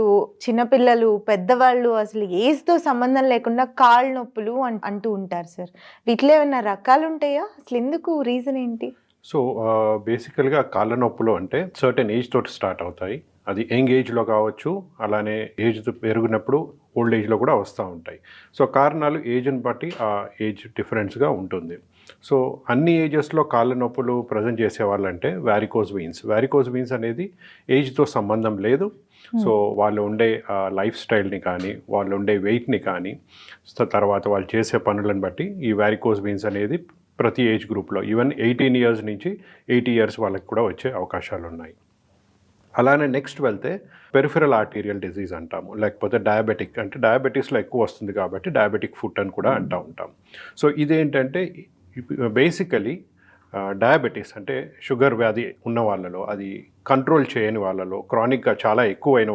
చిన్నపిల్లలు పెద్దవాళ్ళు అసలు ఏజ్తో సంబంధం లేకుండా కాళ్ళ నొప్పులు అన్- అంటూ ఉంటారు సార్. వీటిలో ఏమైనా రకాలు ఉంటాయా అసలు ఎందుకు? రీజన్ ఏంటి? సో బేసికల్గా కాళ్ళ నొప్పులు అంటే సర్టెన్ ఏజ్ తోటి స్టార్ట్ అవుతాయి. అది యంగ్ ఏజ్లో కావచ్చు అలానే ఏజ్ పెరిగినప్పుడు ఓల్డ్ ఏజ్లో కూడా వస్తూ ఉంటాయి. సో కారణాలు ఏజ్ని బట్టి ఆ ఏజ్ డిఫరెన్స్గా ఉంటుంది. సో అన్ని ఏజెస్లో కాళ్ళ నొప్పులు ప్రజెంట్ చేసే వాళ్ళంటే వ్యారికోజ్ వీన్స్ వ్యారికోజ్ వీన్స్ అనేది ఏజ్తో సంబంధం లేదు. సో వాళ్ళు ఉండే లైఫ్ స్టైల్ని కానీ వాళ్ళు ఉండే వెయిట్ని కానీ తర్వాత వాళ్ళు చేసే పనులను బట్టి ఈ వ్యారికోజ్ వీన్స్ అనేది ప్రతి ఏజ్ గ్రూప్లో. ఈవెన్ ఎయిటీన్ ఇయర్స్ నుంచి ఎయిటీ ఇయర్స్ వాళ్ళకి కూడా వచ్చే అవకాశాలు ఉన్నాయి అలానే నెక్స్ట్ వెళ్తే పెరిఫెరల్ ఆర్టీరియల్ డిజీజ్ అంటాము. లేకపోతే డయాబెటిక్ అంటే డయాబెటీస్లో ఎక్కువ వస్తుంది కాబట్టి డయాబెటిక్ ఫుట్ అని కూడా అంటూ ఉంటాం. సో ఇదేంటంటే బేసికలీ డయాబెటీస్ అంటే షుగర్ వ్యాధి ఉన్న వాళ్ళలో అది కంట్రోల్ చేయని వాళ్ళలో క్రానిక్గా చాలా ఎక్కువైన వాళ్ళ